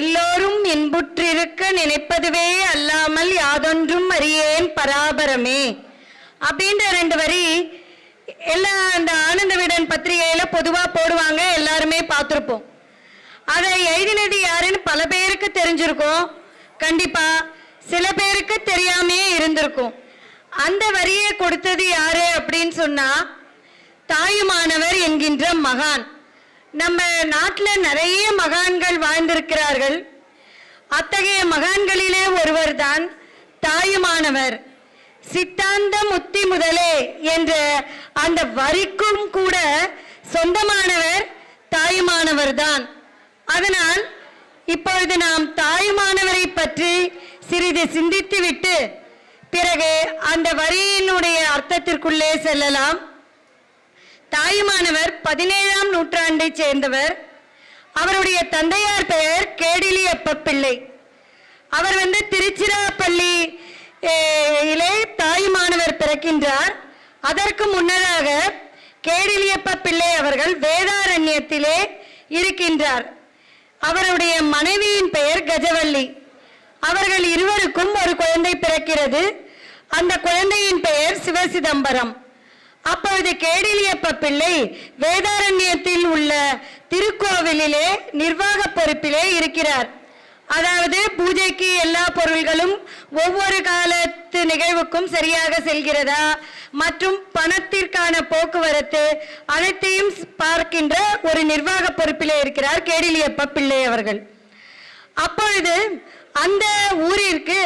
எல்லோரும் இன்புற்றிருக்க நினைப்பதுவே அல்லாமல் யாதொன்றும் அறியேன் பராபரமே. அப்படின்ற ரெண்டு வரி எல்லா அந்த ஆனந்த விடன் பத்திரிகையில பொதுவா போடுவாங்க எல்லாருமே பார்த்துருப்போம். அதை எழுதினது யாருன்னு பல பேருக்கு தெரிஞ்சிருக்கும். கண்டிப்பா சில பேருக்கு தெரியாமே இருந்திருக்கும். அந்த வரியை கொடுத்தது யாரு அப்படின்னு சொன்னா தாயுமானவர் என்கின்ற மகான். நம்ம நாட்டில் நிறைய மகான்கள் வாழ்ந்திருக்கிறார்கள். அத்தகைய மகான்களிலே ஒருவர்தான் தாயுமானவர். சித்தாந்த முத்தி முதலே என்ற அந்த வரிக்கும் கூட சொந்தமானவர் தாயுமானவர் தான் அதனால் இப்பொழுது நாம் தாயுமானவரை பற்றி சிறிது சிந்தித்துவிட்டு பிறகு அந்த வரியினுடைய அர்த்தத்திற்குள்ளே செல்லலாம். தாயுமானவர் பதினேழாம் நூற்றாண்டைச் சேர்ந்தவர். அவருடைய தந்தையார் பெயர் கேடிலியப்ப பிள்ளை அவர் வந்து திருச்சிராப்பள்ளி இலே தாயுமானவர் பிறக்கின்றார். அதற்கு முன்னதாக கேடிலியப்ப பிள்ளை அவர்கள் வேதாரண்யத்திலே இருக்கின்றார். அவருடைய மனைவியின் பெயர் கஜவள்ளி அவர்கள் இருவருக்கும் ஒரு குழந்தை பிறக்கிறது. அந்த குழந்தையின் பெயர் சிவசிதம்பரம். அப்பொழுது கேடிலியப்ப பிள்ளை வேதாரண்யத்தில் உள்ள திருக்கோவிலிலே நிர்வாக பொறுப்பிலே இருக்கிறார். அதாவது பூஜைக்கு எல்லா பொருள்களும் ஒவ்வொரு காலத்து நிகழ்வுக்கும் சரியாக செல்கிறதா? மற்றும் பணத்திற்கான போக்குவரத்து அனைத்தையும் பார்க்கின்ற ஒரு நிர்வாக பொறுப்பிலே இருக்கிறார் கேடிலியப்ப பிள்ளை அவர்கள். அப்பொழுது அந்த ஊரிற்கு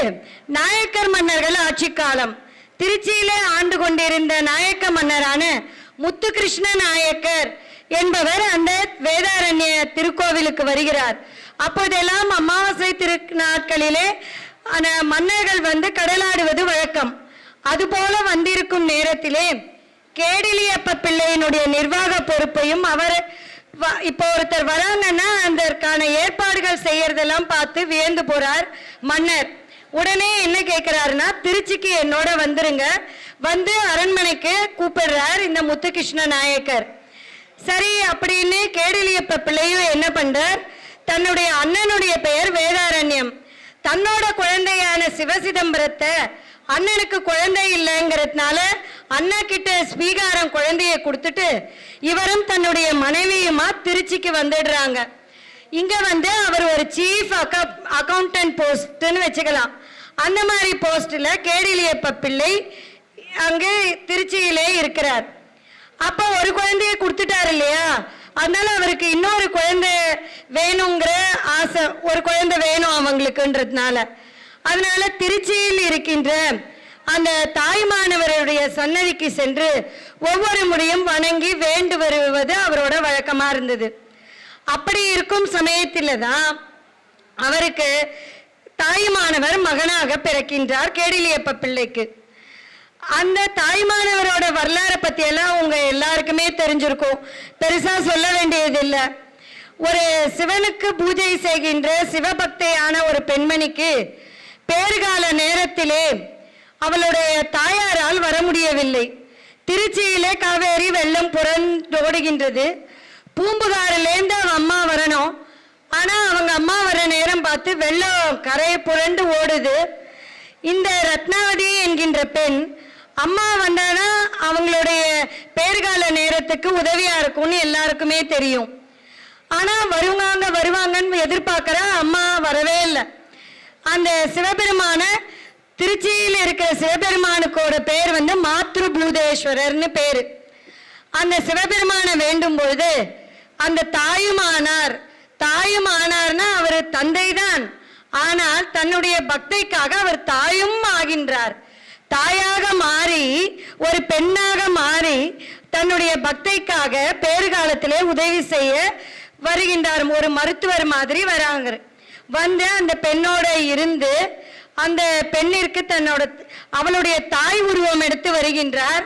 நாயக்கர் மன்னர்கள் ஆட்சி காலம். திருச்சியிலே ஆண்டு கொண்டிருந்த நாயக்க மன்னரான முத்துகிருஷ்ண நாயக்கர் என்பவர் அந்த வேதாரண்ய திருக்கோவிலுக்கு வருகிறார். அப்போதெல்லாம் அமாவாசை திரு நாட்களிலே மன்னர்கள் வந்து கடலாடுவது வழக்கம். அதுபோல வந்திருக்கும் நேரத்திலே கேடிலியப்ப பிள்ளையினுடைய நிர்வாக பொறுப்பையும் அவர் வ- இப்போ ஒருத்தர் வராங்கன்னா அதற்கான ஏற்பாடுகள் செய்யறதெல்லாம் பார்த்து வியந்து போறார் மன்னர். உடனே என்ன கேட்கிறாருன்னா திருச்சிக்கு என்னோட வந்துருங்க. வந்து அரண்மனைக்கு கூப்பிடுறார் இந்த முத்துகிருஷ்ண நாயக்கர். சரி அப்படின்னு கேடலியப்ப பிள்ளையும் என்ன பண்றார்? தன்னுடைய அண்ணனுடைய பெயர் வேதாரண்யம். தன்னோட குழந்தையான சிவசிதம்பரத்தை அண்ணனுக்கு குழந்தை இல்லைங்கிறதுனால அண்ணா கிட்ட ஸ்வீகாரம் குழந்தைய கொடுத்துட்டு இவரும் தன்னுடைய மனைவியுமா திருச்சிக்கு வந்துடுறாங்க. இங்க வந்து அவர் ஒரு சீஃப் அக்கௌண்டன்ட் போஸ்ட்னு வச்சுக்கலாம். அந்த மாதிரி போஸ்டில் கேடிலியப்ப பிள்ளை அங்கே திருச்சியிலே இருக்கிறார். அப்போ ஒரு குழந்தைய கொடுத்துட்டாரு இல்லையா? அதனால அவருக்கு இன்னொரு குழந்தை வேணுங்கிற ஆசை ஒரு குழந்தை வேணும் அவங்களுக்குன்றதுனால. அதனால திருச்சியில் இருக்கின்ற அந்த தாய்மானவருடைய சன்னதிக்கு சென்று ஒவ்வொரு முறையும் வணங்கி வேண்டு வருவது அவரோட வழக்கமா இருந்தது. அப்படி இருக்கும் சமயத்தில் தான் அவருக்கு தாய்மானவர் மகனாக பிறக்கின்றார் கேடிலியப்ப பிள்ளைக்கு. அந்த தாய்மானவரோட வரலாறை பத்தி எல்லாம் உங்க எல்லாருக்குமே தெரிஞ்சிருக்கும். பெருசா சொல்ல வேண்டியதில்லை. ஒரு சிவனுக்கு பூஜை செய்கின்ற சிவபக்தையான ஒரு பெண்மணிக்கு பேறுகால நேரத்திலே அவளுடைய தாயாரால் வர முடியவில்லை. திருச்சியிலே காவேரி வெள்ளம் புறந்தோடுகின்றது பூம்புகாரிலேருந்து அவன் அம்மா வரணும். ஆனா அவங்க அம்மா வர நேரம் பார்த்து வெள்ளம் கரையை புரண்டு ஓடுது. இந்த ரத்னாவதி என்கின்ற பெண் அம்மா வந்தானா அவங்களுடைய பேர்கால நேரத்துக்கு உதவியா இருக்கும்னு எல்லாருக்குமே தெரியும். ஆனா வருவாங்க வருவாங்கன்னு எதிர்பார்க்கிற அம்மா வரவே இல்லை. அந்த சிவபெருமான திருச்சியில் இருக்கிற சிவபெருமானுக்கோட பேர் வந்து மாத்ரு பூதேஸ்வரர்னு பேரு. அந்த சிவபெருமானை வேண்டும் பொழுது அந்த தாயுமானார் தாயும் ஆனார்னா அவர் தந்தைதான். ஆனால் தன்னுடைய பக்தைக்காக அவர் தாயும் ஆகின்றார். தாயாக மாறி ஒரு பெண்ணாக மாறி தன்னுடைய பக்தைக்காக பேறுகாலத்திலே உதவி செய்ய வருகின்றார். ஒரு மருத்துவர் மாதிரி வராங்க. வந்து அந்த பெண்ணோட இருந்து அந்த பெண்ணிற்கு தன்னோட அவளுடைய தாய் உருவம் எடுத்து வருகின்றார்.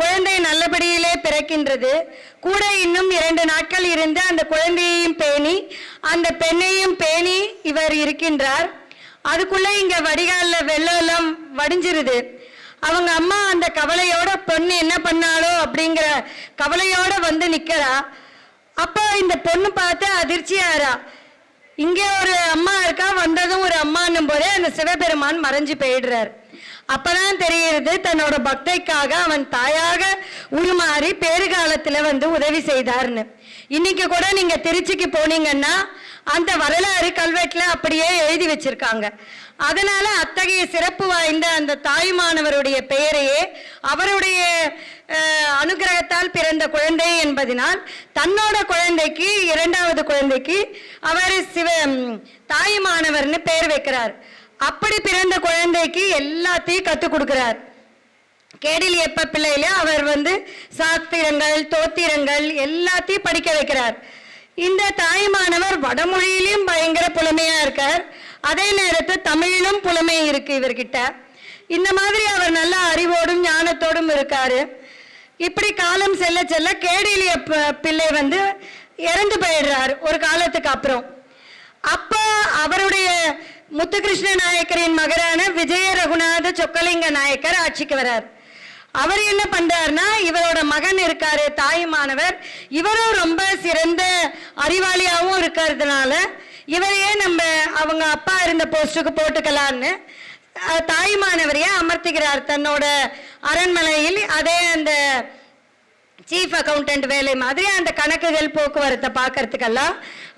குழந்தை நல்லபடியிலே பிறக்கின்றது. கூட இன்னும் இரண்டு நாட்கள் இருந்து அந்த குழந்தையையும் பேணி அந்த பெண்ணையும் பேணி இவர் இருக்கின்றார். அதுக்குள்ள இங்க வடிகால வெள்ளம் எல்லாம் வடிஞ்சிருது. அவங்க அம்மா அந்த கவலையோட பொண்ணு என்ன பண்ணாலோ அப்படிங்கிற கவலையோட வந்து நிக்கிறா. அப்போ இந்த பொண்ணு பார்த்து அதிர்ச்சியாரா இங்கே ஒரு அம்மா இருக்கா வந்ததும் ஒரு அம்மான்னும் போதே அந்த சிவபெருமான் மறைஞ்சு போயிடுறார். அப்பதான் தெரிகிறது தன்னோட பக்தைக்காக அவன் தாயாக உருமாறி பேறுகாலத்துல வந்து உதவி செய்தார்னு. இன்னைக்கு கூட நீங்க திருச்சிக்கு போனீங்கன்னா அந்த வரலாறு கல்வெட்டுல அப்படியே எழுதி வச்சிருக்காங்க. அதனால அத்தகைய சிறப்பு வாய்ந்த அந்த தாய்மானவருடைய பெயரையே அவருடைய அனுகிரகத்தால் பிறந்த குழந்தை என்பதனால் தன்னோட குழந்தைக்கு இரண்டாவது குழந்தைக்கு அவர் சிவ தாய்மானவர்னு பெயர் வைக்கிறார். அப்படி பிறந்த குழந்தைக்கு எல்லாத்தையும் கற்றுக் கொடுக்குறார். கேடில் எப்ப பிள்ளையில அவர் வந்து சாஸ்திரங்கள் தோத்திரங்கள் எல்லாத்தையும் படிக்க வைக்கிறார். இந்த தாய்மானவர் வடமொழியிலும் பயங்கர புலமையா இருக்கார். அதே நேரத்தில் தமிழிலும் புலமை இருக்கு இவர்கிட்ட. இந்த மாதிரி அவர் நல்ல அறிவோடும் ஞானத்தோடும் இருக்காரு. இப்படி காலம் செல்ல செல்ல கேடிலிய பிள்ளை வந்து இறந்து போயிடுறார். ஒரு காலத்துக்கு அப்புறம். அப்ப அவருடைய முத்துகிருஷ்ண நாயக்கரின் மகரான விஜய ரகுநாத சொக்கலிங்க நாயக்கர் ஆட்சிக்கு வரார். அவர் என்ன பண்றாருன்னா இவரோட மகன் இருக்காரு தாயுமானவர் இவரும் ரொம்ப சிறந்த அறிவாளியாகவும் இருக்கிறதுனால இவரையே நம்ம அவங்க அப்பா இருந்த போஸ்டுக்கு போட்டுக்கலான்னு தாயுமானவரையே அமர்த்துகிறார் தன்னோட அரண்மனையில். அதே அந்த சீஃப் அக்கௌண்டன்ட் வேலை மாதிரி அந்த கணக்குகள் போக்குவரத்தை பார்க்கறதுக்கெல்லாம்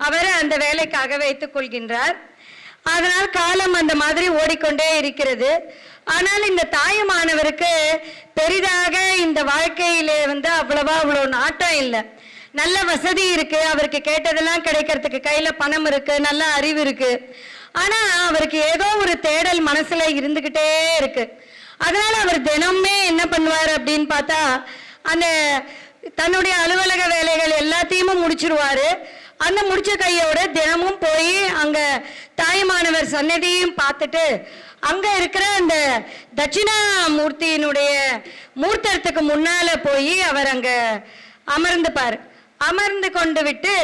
அவரை அந்த வேலைக்காக வைத்துக் கொள்கின்றார். அதனால் காலம் அந்த மாதிரி ஓடிக்கொண்டே இருக்கிறது. ஆனால் இந்த தாயுமானவருக்கு பெரிதாக இந்த வாழ்க்கையிலே வந்து அவ்வளவா அவ்வளோ நாட்டம் இல்லை. நல்ல வசதி இருக்கு அவருக்கு கேட்டதெல்லாம் கிடைக்கிறதுக்கு கையில பணம் இருக்கு நல்ல அறிவு இருக்கு. ஆனா அவருக்கு ஏதோ ஒரு தேடல் மனசுல இருந்துகிட்டே இருக்கு. அதனால அவர் தினமே என்ன பண்ணுவார் அப்படின்னு பார்த்தா அந்த தன்னுடைய அலுவலக வேலைகள் எல்லாத்தையுமே முடிச்சிருவாரு. அந்த முடிச்ச கையோட தினமும் போய் அங்க தாய்மானவர் சன்னதியும் பார்த்துட்டு அங்க இருக்கிற அந்த தட்சிணாமூர்த்தியினுடைய மூர்த்தத்துக்கு முன்னால போய் அவர் அங்க அமர்ந்துப்பார். அமர்ந்து கொண்டு விட்டு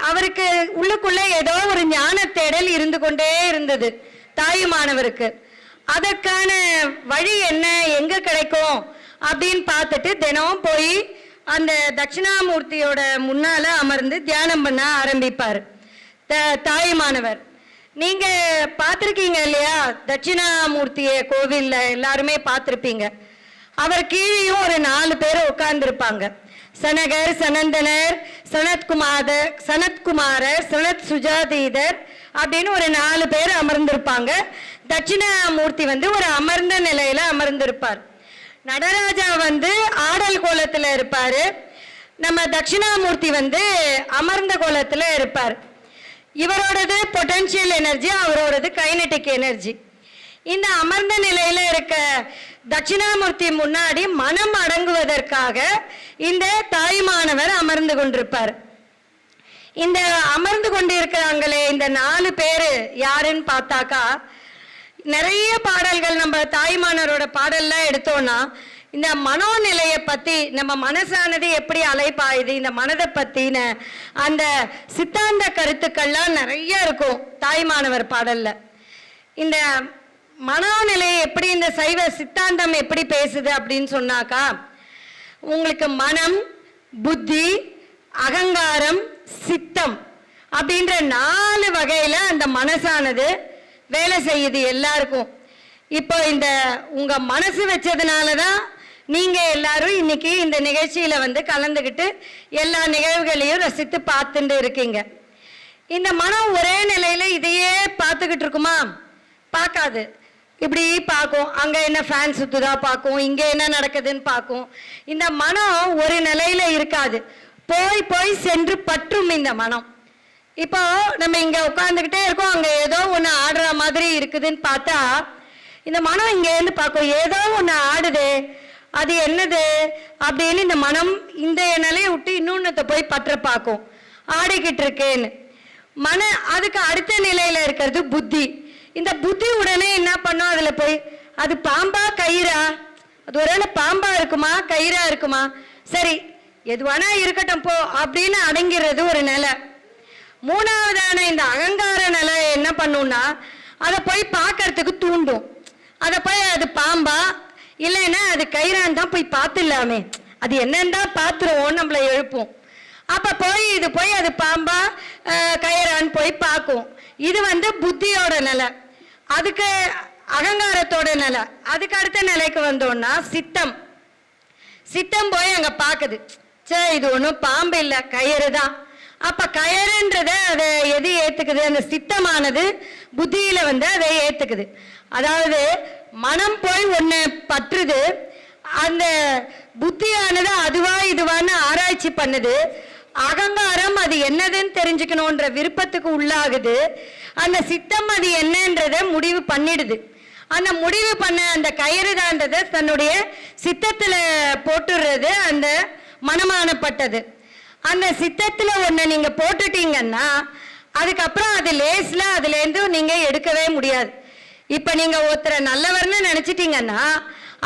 அவருக்கு உள்ளுக்குள்ள ஏதோ ஒரு ஞான தேடல் இருந்து கொண்டே இருந்தது தாயுமானவருக்கு. அதற்கான வழி என்ன? எங்க கிடைக்கும்? அப்படின்னு பார்த்துட்டு தினமும் போய் அந்த தட்சிணாமூர்த்தியோட முன்னால அமர்ந்து தியானம் பண்ண ஆரம்பிப்பார். த- தாயுமானவர். நீங்க பார்த்துருக்கீங்க இல்லையா? தட்சிணாமூர்த்திய கோவில்ல எல்லாருமே பார்த்துருப்பீங்க. அவர் கீழேயும் ஒரு நாலு பேர் உட்கார்ந்துருப்பாங்க. சனகர் சனந்தனர் சனத்குமார சனத்குமாரர் சனத் சுஜாதீதர் அப்படின்னு ஒரு நாலு பேர் அமர்ந்திருப்பாங்க. தட்சிணாமூர்த்தி வந்து ஒரு அமர்ந்த நிலையில அமர்ந்திருப்பார். நடராஜா வந்து ஆடல் கோலத்தில் இருப்பார். நம்ம தட்சிணாமூர்த்தி வந்து அமர்ந்த கோலத்தில் இருப்பார். இவரோடது பொட்டன்ஷியல் எனர்ஜி அவரோடது கைனெட்டிக் எனர்ஜி இந்த அமர்ந்த நிலையில் இருக்க தட்சிணாமூர்த்தி முன்னாடி மனம் அடங்குவதற்காக இந்த தாய்மானவர் அமர்ந்து கொண்டிருப்பார். இந்த அமர்ந்து கொண்டிருக்கிறாங்களே இந்த நாலு பேர் யாருன்னு பார்த்தாக்கா நிறைய பாடல்கள் நம்ம தாய்மானரோட பாடல்லாம் எடுத்தோம்னா இந்த மனோநிலையை பத்தி நம்ம மனசானது எப்படி அலைப்பாயுது இந்த மனதை பத்தின அந்த சித்தாந்த கருத்துக்கள்லாம் நிறைய இருக்கும் தாய்மானவர் பாடல்ல. இந்த மனோநிலை எப்படி இந்த சைவ சித்தாந்தம் எப்படி பேசுது அப்படின்னு சொன்னாக்கா உங்களுக்கு மனம் புத்தி அகங்காரம் சித்தம் அப்படின்ற நாலு வகையில அந்த மனசானது வேலை செய்யுது எல்லாருக்கும். இப்போ இந்த உங்க மனசு வச்சதுனால தான் நீங்க எல்லாரும் இன்னைக்கு இந்த நிகழ்ச்சியில வந்து கலந்துக்கிட்டு எல்லா நிகழ்வுகளையும் ரசித்து பார்த்துட்டு இருக்கீங்க. இந்த மனம் ஒரே நிலையில இதையே பார்த்துக்கிட்டு இருக்குமா? பார்க்காது. இப்படி பார்க்கும். அங்க என்ன ஃபேன் சுத்துதா பார்க்கும். இங்க என்ன நடக்குதுன்னு பார்க்கும். இந்த மனம் ஒரு நிலையில இருக்காது. போய் போய் சென்று பற்றும் இந்த மனம். இப்போ நம்ம இங்க உட்காந்துக்கிட்டே இருக்கோம். அங்க ஏதோ ஒண்ணு ஆடுற மாதிரி இருக்குதுன்னு பார்த்தா இந்த மனம் இங்க இருந்து பார்க்கும். ஏதோ ஒண்ணு ஆடுதே அது என்னது அப்படின்னு இந்த மனம் இந்த நிலையை விட்டு இன்னொன்னத்தை போய் பற்ற பார்க்கும். ஆடிக்கிட்டு இருக்கேன்னு. மன அதுக்கு அடுத்த நிலையில இருக்கிறது புத்தி. இந்த புத்தி உடனே என்ன பண்ணும்? அதுல போய் அது பாம்பா கயிறா? அது ஒருவேளை பாம்பா இருக்குமா? கயிறா இருக்குமா? சரி எதுவானா இருக்கட்டும் போ அப்படின்னு அடங்கிறது ஒரு நிலை. மூணாவதான இந்த அகங்கார நிலை என்ன பண்ணும்னா அதை போய் பார்க்கறதுக்கு தூண்டும். அதை போய் அது பாம்பா? இல்லைன்னா அது கயிறான் தான் போய் பார்த்துடலாமே. அது என்னன்னு பார்த்துருவோம் நம்மளை எழுப்பும். அப்போ போய் இது போய் அது பாம்பா கயிறான்னு போய் பார்க்கும். இது வந்து புத்தியோட நிலை. அதுக்கு அகங்காரத்தோட நிலை. அதுக்கு அடுத்த நிலைக்கு வந்தோம்னா சித்தம். சித்தம் போய் அங்கே பார்க்குது. சே இது ஒன்றும் பாம்பு இல்லை கயிறு தான். அப்ப கயறுன்றத அதை எது ஏத்துக்குது? அந்த சித்தமானது புத்தியில வந்து அதை ஏத்துக்குது. அதாவது மனம் போய் ஒண்ணு பற்றுது அந்த புத்தியானது அதுவா இதுவான்னு ஆராய்ச்சி பண்ணுது அகங்காரம் அது என்னதுன்னு தெரிஞ்சுக்கணுன்ற விருப்பத்துக்கு உள்ளாகுது அந்த சித்தம் அது என்னன்றத முடிவு பண்ணிடுது. அந்த முடிவு பண்ண அந்த கயிறுதான்றதை தன்னுடைய சித்தத்துல போட்டுடுறது அந்த மனமானப்பட்டது. அந்த சித்தத்துல ஒன்று நீங்க போட்டுட்டீங்கன்னா அதுக்கப்புறம் அது லேஸ்ல அதுல இருந்து நீங்க எடுக்கவே முடியாது. இப்ப நீங்க ஒருத்தரை நல்லவர்னு நினைச்சிட்டீங்கன்னா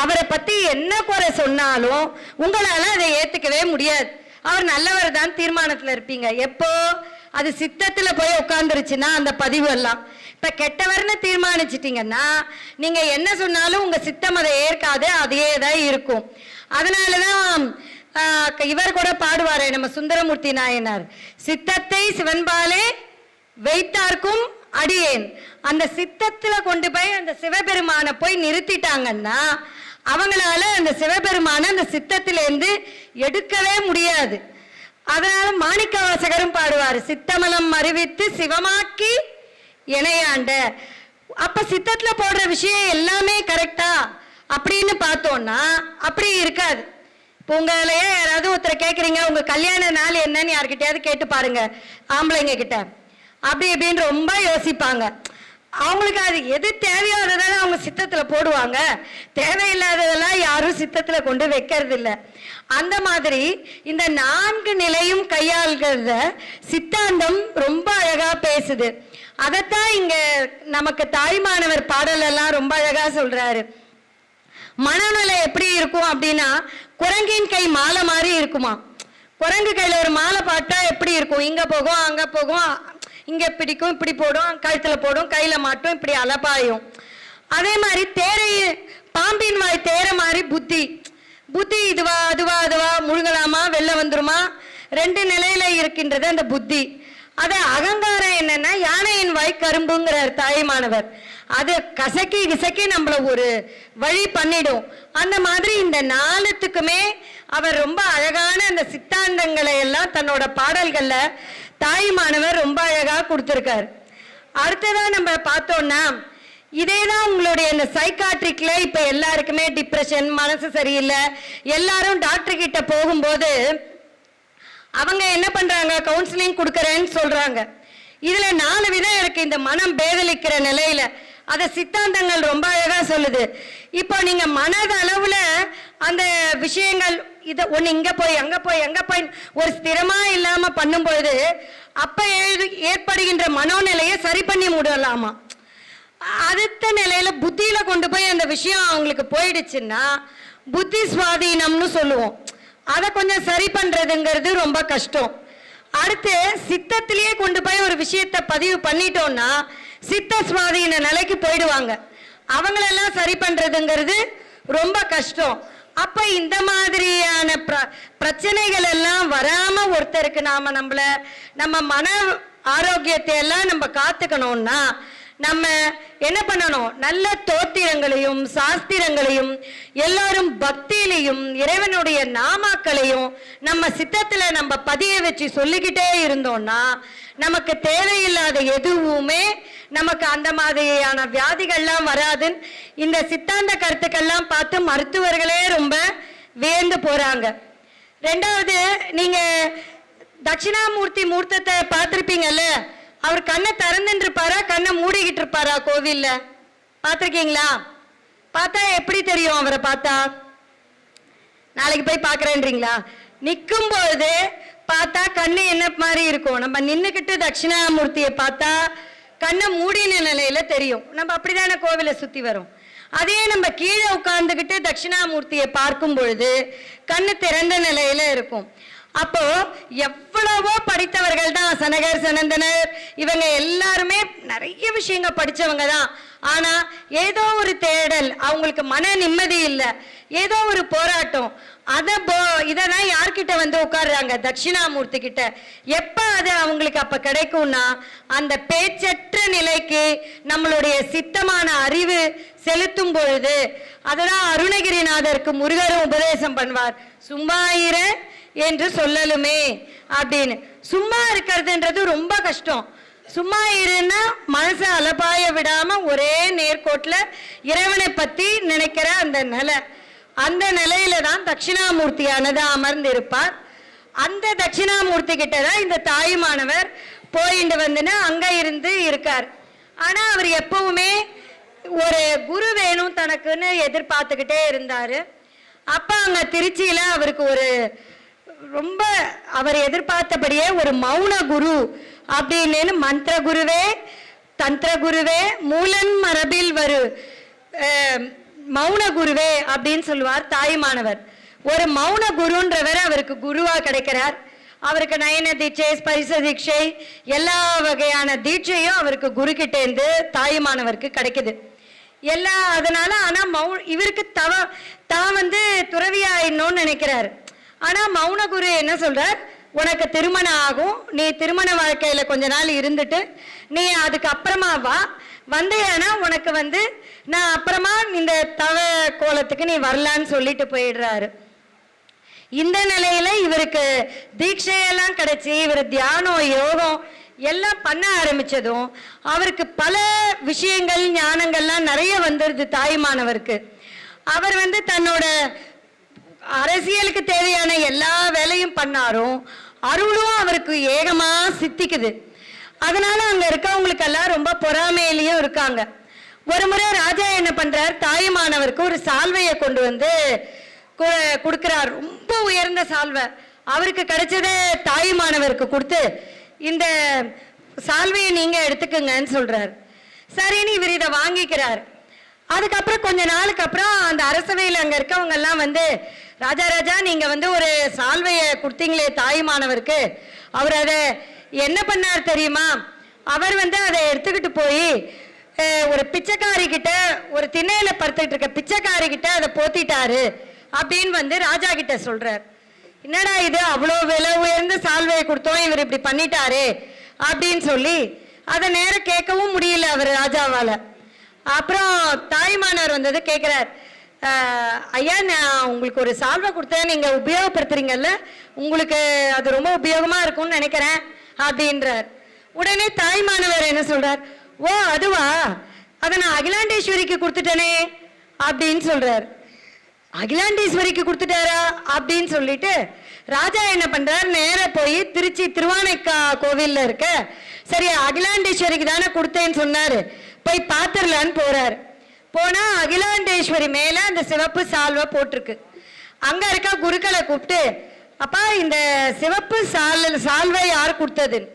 அவரை பத்தி என்ன குறை சொன்னாலும் உங்களால அதை ஏத்துக்கவே முடியாது. அவர் நல்லவர் தான் தீர்மானத்துல இருப்பீங்க. எப்போ? அது சித்தத்துல போய் உட்காந்துருச்சுன்னா அந்த பதிவு எல்லாம் இப்ப கெட்டவர்னு தீர்மானிச்சிட்டீங்கன்னா நீங்க என்ன சொன்னாலும் உங்க சித்தம் அதை ஏற்காது அதையே தான் இருக்கும். அதனாலதான் தான் இவர் கூட பாடுவாரே நம்ம சுந்தரமூர்த்தி நாயனார். சித்தத்தை சிவன்பாலே வைத்தார்க்கும் அடியேன். அந்த சித்தத்துல கொண்டு போய் அந்த சிவபெருமானை போய் நிறுத்திட்டாங்கன்னா அவங்களால அந்த சிவபெருமானை அந்த சித்தத்திலேருந்து எடுக்கவே முடியாது. அதனால மாணிக்க வாசகரும் பாடுவார் சித்தமலம் அறிவித்து சிவமாக்கி இணையாண்ட. அப்ப சித்தத்துல போடுற விஷயம் எல்லாமே கரெக்டா அப்படின்னு பார்த்தோம்னா அப்படி இருக்காது. இப்போ உங்களையே யாராவது ஒருத்தரை கேட்குறீங்க உங்கள் கல்யாண நாள் என்னன்னு யார்கிட்டயாவது கேட்டு பாருங்க ஆம்பளைங்க கிட்ட. அப்படி இப்படின்னு ரொம்ப யோசிப்பாங்க. அவங்களுக்கு அது எது தேவையோ அதை தானே அவங்க சித்தத்தில் போடுவாங்க. தேவையில்லாததெல்லாம் யாரும் சித்தத்தில் கொண்டு வைக்கிறது இல்லை அந்த மாதிரி இந்த நான்கு நிலையும் கையாள்கிறத சித்தாந்தம் ரொம்ப அழகாக பேசுது. அதைத்தான் இங்கே நமக்கு தாய்மானவர் பாடலெல்லாம் ரொம்ப அழகாக சொல்கிறாரு மனநிலை எப்படி இருக்கும் அப்படின்னா குரங்கின் கை மாலை மாதிரி இருக்குமா? குரங்கு கையில் ஒரு மாலை பாட்டா எப்படி இருக்கும்? இங்கே போகும் அங்கே போகும் இங்கே பிடிக்கும் இப்படி போடும் கழுத்தில் போடும் கையில் மாட்டும் இப்படி அலப்பாயும். அதே மாதிரி தேரை பாம்பின் வாய் தேர மாதிரி புத்தி. புத்தி இதுவா அதுவா அதுவா முழுகலாமா வெளில வந்துருமா? ரெண்டு நிலையில இருக்கின்றது அந்த புத்தி. அதை அகங்காரம் என்னன்னா யானையின் வாய் கரும்புங்கிறார் தாய்மானவர் அது கசக்கி கிசக்கி நம்மள ஒரு வழி பண்ணிடும். அந்த மாதிரி இந்த நாளத்துக்குமே அவர் ரொம்ப அழகான அந்த சித்தாந்தங்களை எல்லாம் தன்னோட பாடல்கள்ல தாய்மானவர் ரொம்ப அழகா கொடுத்திருக்காரு. அடுத்ததா நம்ம பார்த்தோம்னா இதே தான் உங்களுடைய இந்த சைக்காட்ரிக்ல இப்ப எல்லாருக்குமே டிப்ரெஷன் மனசு சரியில்லை எல்லாரும் டாக்டர் கிட்ட போகும்போது அவங்க என்ன பண்றாங்க? கவுன்சிலிங் கொடுக்கறேன்னு சொல்றாங்க. இதுல நாலு விதம் இருக்கு. இந்த மனம் பேதலிக்கிற நிலையில அதை சித்தாந்தங்கள் ரொம்ப அழகா சொல்லுது. இப்போ நீங்க மனதளவுல அந்த விஷயங்கள் இதை ஒன்று இங்கே போய் அங்கே போய் எங்கே போய் ஒரு ஸ்திரமாக இல்லாமல் பண்ணும்பொழுது அப்போ எழுது ஏற்படுகின்ற மனோநிலையை சரி பண்ணி முடலாமா? அடுத்த நிலையில் புத்தியில் கொண்டு போய் அந்த விஷயம் அவங்களுக்கு போயிடுச்சுன்னா புத்தி சுவாதீனம்னு சொல்லுவோம். அதை கொஞ்சம் சரி பண்ணுறதுங்கிறது ரொம்ப கஷ்டம். அடுத்து சித்தத்திலேயே கொண்டு போய் ஒரு விஷயத்தை பதிவு பண்ணிட்டோம்னா சித்த சுவாதீன நிலைக்கு போயிடுவாங்க. அவங்களெல்லாம் சரி பண்றதுங்கிறது ரொம்ப கஷ்டம். அப்ப இந்த மாதிரியான பிர- பிரச்சனைகள் எல்லாம் வராம ஒருத்தருக்கு நாம நம்மள நம்ம மன ஆரோக்கியத்தை எல்லாம் நம்ம காத்துக்கணும்னா நம்ம என்ன பண்ணணும்? நல்ல தோத்திரங்களையும் சாஸ்திரங்களையும் எல்லாரும் பக்தியிலையும் இறைவனுடைய நாமாக்களையும் நம்ம சித்தத்துல நம்ம பதிய வச்சு சொல்லிக்கிட்டே இருந்தோம்னா நமக்கு தேவையில்லாத எதுவுமே நமக்கு அந்த மாதிரியான வியாதிகள்லாம் வராதுன்னு இந்த சித்தாந்த கருத்துக்கள்லாம் பார்த்து மருத்துவர்களே ரொம்ப வியந்து போறாங்க. ரெண்டாவது நீங்க தட்சிணாமூர்த்தி மூர்த்தத்தை பார்த்துருப்பீங்கல்ல? அவர் கண்ணை திறந்துட்டு இருப்பாரா கண்ணை மூடிக்கிட்டு இருப்பாரா கோவில்ல? பார்த்துருக்கீங்களா? பார்த்தா எப்படி தெரியும் அவரை பார்த்தா? நாளைக்கு போய் பார்க்குறேன்றீங்களா? நிற்கும் பொழுது பார்த்தா கண்ணு என்ன மாதிரி இருக்கும்? நம்ம நின்றுக்கிட்டு தட்சிணாமூர்த்தியை பார்த்தா கண்ணை மூடின நிலையில தெரியும். நம்ம அப்படிதானே கோவிலை சுத்தி வரும். அதே நம்ம கீழே உட்கார்ந்துக்கிட்டு தட்சிணாமூர்த்தியை பார்க்கும் பொழுது கண்ணு திறந்த நிலையில இருக்கும். அப்போ எவ்வளவோ படித்தவர்கள் தான் சனகர் சனந்தனர் இவங்க எல்லாருமே நிறைய விஷயங்கள் படித்தவங்க தான். ஆனால் ஏதோ ஒரு தேடல் அவங்களுக்கு மன நிம்மதி இல்லை. ஏதோ ஒரு போராட்டம். அதை போ இதெல்லாம் யார்கிட்ட வந்து உட்காடுறாங்க தட்சிணாமூர்த்தி கிட்ட. எப்போ அது அவங்களுக்கு அப்போ கிடைக்கும்னா அந்த பேச்சற்ற நிலைக்கு நம்மளுடைய சித்தமான அறிவு செலுத்தும் பொழுது அதெல்லாம் அருணகிரிநாதருக்கு முருகரும் உபதேசம் பண்ணுவார். சும்மா இரு என்று சொல்லலுமே அப்படின்னு. சும்மா இருக்கிறதுன்றது ரொம்ப கஷ்டம். சும்மா இருன்னா மனசை அலபாய விடாம ஒரே நேர்கோட்டில் இறைவனை பத்தி நினைக்கிற அந்த நிலை. அந்த நிலையில தான் தட்சிணாமூர்த்தியானது அமர்ந்து இருப்பார் அந்த தட்சிணாமூர்த்தி கிட்ட தான் இந்த தாயுமானவர் போயிட்டு வந்துன்னு அங்க இருந்து இருக்கார். ஆனா அவர் எப்பவுமே ஒரு குரு வேணும் தனக்குன்னு எதிர்பார்த்துக்கிட்டே இருந்தாரு. அப்ப அங்க திருச்சியில அவருக்கு ஒரு ரொம்ப அவர் எதிர்பார்த்தபடியே ஒரு மௌன குரு அப்படின்னு மந்திர குருவே தந்திர குருவே மூலன் மரபில் வரு மௌன குருவே அப்படின்னு சொல்லுவார் தாயுமானவர். ஒரு மௌன குருன்றவர் அவருக்கு குருவா கிடைக்கிறார். அவருக்கு நயன தீட்சை ஸ்பரிச தீட்சை எல்லா வகையான தீட்சையும் அவருக்கு குரு கிட்ட தாயுமானவருக்கு கிடைக்குது. எல்லா அதனால ஆனா மௌ இவருக்கு தவ தான் வந்து துறவியாயிடணும்னு நினைக்கிறாரு. ஆனா மௌன குரு என்ன சொல்றார்? உனக்கு திருமணம் ஆகும். நீ திருமண வாழ்க்கையில கொஞ்ச நாள் இருந்துட்டு நீ அதுக்கு அப்புறமா வா. வந்தேன்னா உனக்கு வந்து நான் அப்புறமா இந்த தவ கோலத்துக்கு நீ வரலான்னு சொல்லிட்டு போயிடுறாரு. இந்த நிலையில இவருக்கு தீட்சையெல்லாம் கிடைச்சி இவர் தியானம் யோகம் எல்லாம் பண்ண ஆரம்பிச்சதும் அவருக்கு பல விஷயங்கள் ஞானங்கள்லாம் நிறைய வந்துடுது தாய்மானவருக்கு அவர் வந்து தன்னோட அரசியலுக்கு தேவையான எல்லா வேலையும் பண்ணாரும். அருளும் அவருக்கு ஏகமா சித்திக்குது. அதனால அங்க இருக்கவங்களுக்கு எல்லாம் ரொம்ப பொறாமையிலையும் இருக்காங்க. ஒரு முறை ராஜா என்ன பண்றார்? தாயுமானவருக்கு ஒரு சால்வையை கொண்டு வந்து கொடுக்கிறார். ரொம்ப உயர்ந்த சால்வை. அவருக்கு கிடைச்சதே தாயுமானவருக்கு கொடுத்து இந்த சால்வையை நீங்க எடுத்துக்கங்கன்னு சொல்றார். சரின்னு இவர் இதை வாங்கிக்கிறார். அதுக்கப்புறம் கொஞ்ச நாளுக்கு அப்புறம் அந்த அரசவையில் அங்க இருக்கவங்க எல்லாம் வந்து ராஜா ராஜா நீங்க வந்து ஒரு சால்வையை கொடுத்தீங்களே தாயுமானவருக்கு. அவர் அதை என்ன பண்ணார் தெரியுமா? அவர் வந்து அதை எடுத்துக்கிட்டு போய் ஒரு பிச்சைக்காரி கிட்ட ஒரு திண்ணையில படுத்துட்டு இருக்க பிச்சைக்காரி கிட்ட அதை போத்திட்டாரு அப்படின்னு வந்து ராஜா கிட்ட சொல்றார். என்னடா இது? அவ்வளோ விலை உயர்ந்த சால்வையை கொடுத்தோம் இவர் இப்படி பண்ணிட்டாரு அப்படின்னு சொல்லி அதை நேரம் கேட்கவும் முடியல அவர் ராஜாவால். அப்புறம் தாய்மானவர் வந்தது கேட்குறார் ஐயா நான் உங்களுக்கு ஒரு சால்வை கொடுத்தேன் நீங்கள் உபயோகப்படுத்துறீங்கல்ல உங்களுக்கு அது ரொம்ப உபயோகமாக இருக்கும்னு நினைக்கிறேன் அப்படின்றார். உடனே தாய்மானவர் என்ன சொல்கிறார் ஓ அதுவா? அதை நான் அகிலாண்டேஸ்வரிக்கு கொடுத்துட்டேனே அப்படின்னு சொல்றார். அகிலாண்டேஸ்வரிக்கு கொடுத்துட்டாரா அப்படின்னு சொல்லிட்டு ராஜா என்ன பண்றார்? நேர போய் திருச்சி திருவானைக்கா கோவில்ல இருக்க சரி அகிலாண்டேஸ்வரிக்கு தானே கொடுத்தேன்னு சொன்னாரு. போய் பாத்திரலான்னு போறாரு. போனா அகிலாண்டேஸ்வரி மேல அந்த சிவப்பு சால்வை போட்டிருக்கு. அங்க இருக்க குருக்களை கூப்பிட்டு அப்பா இந்த சிவப்பு சால் சால்வை யார் கொடுத்ததுன்னு?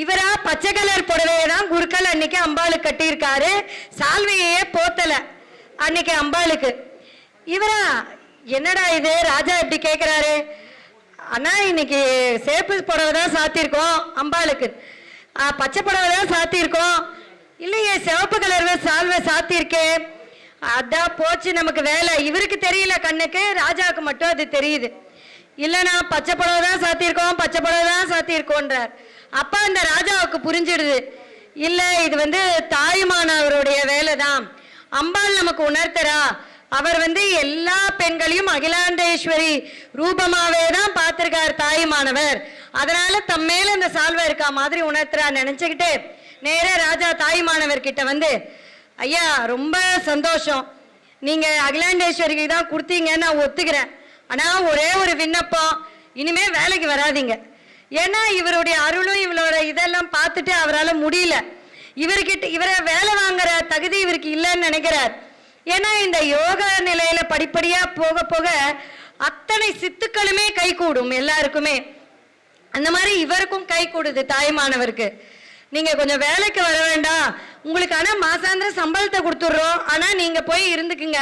இவரா பச்சை கலர் புடவையை தான் குருக்கள் அன்னைக்கு அம்பாளுக்கு கட்டியிருக்காரு. சால்வையே போத்தல அன்னைக்கு அம்பாளுக்கு. இவரா என்னடா இது? ராஜா இப்படி கேட்குறாரு அண்ணா இன்னைக்கு சேப்பு புடவை தான் சாத்தியிருக்கோம் அம்பாளுக்கு. பச்சை புடவை தான் சாத்தியிருக்கோம். இல்லையே சிவப்பு கலர் சால்வை சாத்தியிருக்கேன் அதான் போச்சு நமக்கு வேலை. இவருக்கு தெரியல கண்ணுக்கு ராஜாவுக்கு மட்டும் அது தெரியுது. இல்லைண்ணா பச்சை புடவை தான் சாத்தியிருக்கோம் பச்சை புடவை தான் சாத்தியிருக்கோன்றார். அப்போ அந்த ராஜாவுக்கு புரிஞ்சிடுது. இல்லை இது வந்து தாயுமானவருடைய வேலை தான் அம்பாள் நமக்கு உணர்த்தரா அவர் வந்து எல்லா பெண்களையும் அகிலாண்டேஸ்வரி ரூபமாவே தான் பார்த்திருக்கார் தாயுமானவர். அதனால தம் மேல இந்த சால்வை இருக்கா மாதிரி உணர்த்துறா நினைச்சுக்கிட்டு நேரா ராஜா தாயுமானவர் கிட்ட வந்து ஐயா ரொம்ப சந்தோஷம். நீங்க அகிலாண்டேஸ்வரிக்கு தான் கொடுத்தீங்கன்னு நான் ஒத்துக்கிறேன். ஆனா ஒரே ஒரு விண்ணப்பம். இனிமே வேலைக்கு வராதீங்க. ஏன்னா இவருடைய அருளும் இவரோட இதெல்லாம் பார்த்துட்டு அவரால் முடியல. இவர்கிட்ட இவரை வேலை வாங்குற தகுதி இவருக்கு இல்லைன்னு நினைக்கிறார். ஏன்னா இந்த யோக நிலையில படிப்படியா போக போக அத்தனை சித்துக்களுமே கை கூடும் எல்லாருக்குமே. அந்த மாதிரி இவருக்கும் கை கூடுது தாய்மானவருக்கு. நீங்க கொஞ்சம் வேலைக்கு வர வேண்டாம். உங்களுக்கு ஆனா மாசாந்திர சம்பளத்தை கொடுத்துட்றோம். ஆனா நீங்க போய் இருந்துக்குங்க.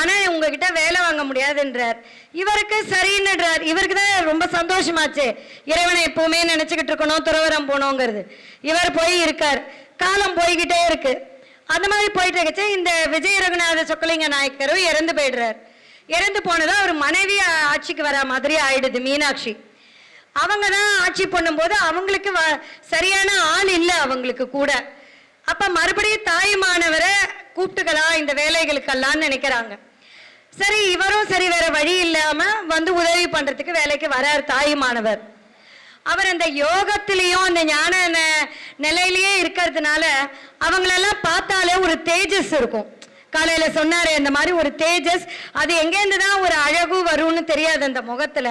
ஆனா உங்ககிட்ட வேலை வாங்க முடியாதுன்றார். இவருக்கு சரின்னுறார் இவருக்கு தான் ரொம்ப சந்தோஷமாச்சு. இறைவனை எப்பவுமே நினைச்சுக்கிட்டு இருக்கணும் துறவரம் போனோங்கிறது இவர் போய் இருக்கார். காலம் போய்கிட்டே இருக்கு. அந்த மாதிரி போயிட்டு இருக்கச்சு இந்த விஜய ரகுநாத சொக்கலிங்க நாயக்கரும் இறந்து போயிடுறார். இறந்து போனதும் அவர் மனைவி ஆட்சிக்கு வர மாதிரி ஆயிடுது மீனாட்சி. அவங்க தான் ஆட்சி பண்ணும்போது அவங்களுக்கு வ- சரியான ஆள் இல்லை அவங்களுக்கு கூட. அப்ப மறுபடியும் தாயுமானவரை கூப்பிட்டுக்கலாம் இந்த வேலைகளுக்கெல்லாம் நினைக்கிறாங்க. சரி இவரும் சரி வேற வழி இல்லாம வந்து உதவி பண்றதுக்கு வேலைக்கு வரார் தாயுமானவர். அவர் அந்த யோகத்திலையும் அந்த ஞான ந- நிலையிலேயே இருக்கிறதுனால அவங்களெல்லாம் பார்த்தாலே ஒரு தேஜஸ் இருக்கும். காலையில சொன்னாரு இந்த மாதிரி ஒரு தேஜஸ் அது எங்கேருந்து தான் ஒரு அழகு வரும்னு தெரியாது அந்த முகத்துல.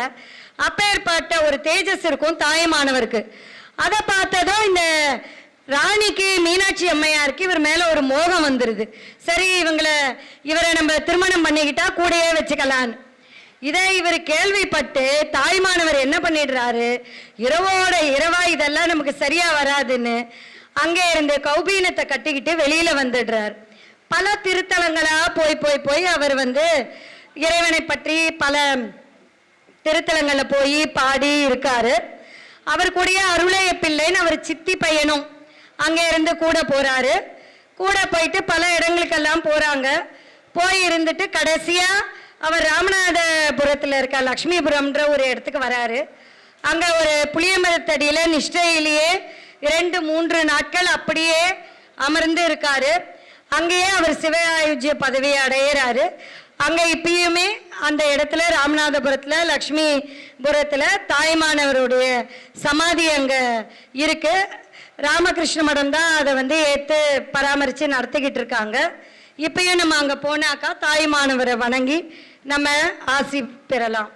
அப்பேற்பட்ட ஒரு தேஜஸ் இருக்கும் தாயமானவருக்கு. அதை பார்த்ததும் இந்த ராணிக்கு மீனாட்சி அம்மையாருக்கு இவர் மேல ஒரு மோகம் வந்துருது. சரி இவங்களை இவரை நம்ம திருமணம் பண்ணிக்கிட்டா கூடயே வச்சுக்கலான்னு. இதை இவர் கேள்விப்பட்டு தாய்மானவர் என்ன பண்ணிடுறாரு? இரவோட இரவா இதெல்லாம் நமக்கு சரியா வராதுன்னு அங்கே இருந்து கௌபீனத்தை கட்டிக்கிட்டு வெளியில வந்துடுறார். பல திருத்தலங்களாக போய் போய் போய் அவர் வந்து இறைவனை பற்றி பல திருத்தலங்களில் போய் பாடி இருக்காரு. அவர் அருளைய பிள்ளைன்னு அவர் சித்தி பையனும் அங்கே இருந்து கூட போகிறாரு கூட போயிட்டு பல இடங்களுக்கெல்லாம் போகிறாங்க போய் இருந்துட்டு கடைசியாக அவர் ராமநாதபுரத்தில் இருக்க லக்ஷ்மிபுரம்ன்ற ஒரு இடத்துக்கு வராரு. அங்கே ஒரு புளியமரத்தடியில் நிஷ்டையிலேயே இரண்டு மூன்று நாட்கள் அப்படியே அமர்ந்து இருக்காரு. அங்கேயே அவர் சிவாயுஜ்ய பதவியை அடையிறாரு. அங்கே இப்பயுமே அந்த இடத்துல ராமநாதபுரத்தில் லக்ஷ்மிபுரத்தில் தாய்மானவருடைய சமாதி அங்கே இருக்கு. ராமகிருஷ்ண மடம் தான் அதை வந்து ஏற்று பராமரித்து நடத்திக்கிட்டு இருக்காங்க. இப்பயும் நம்ம அங்கே போனாக்கா தாய்மானவரை வணங்கி நம்ம ஆசி பெறலாம்.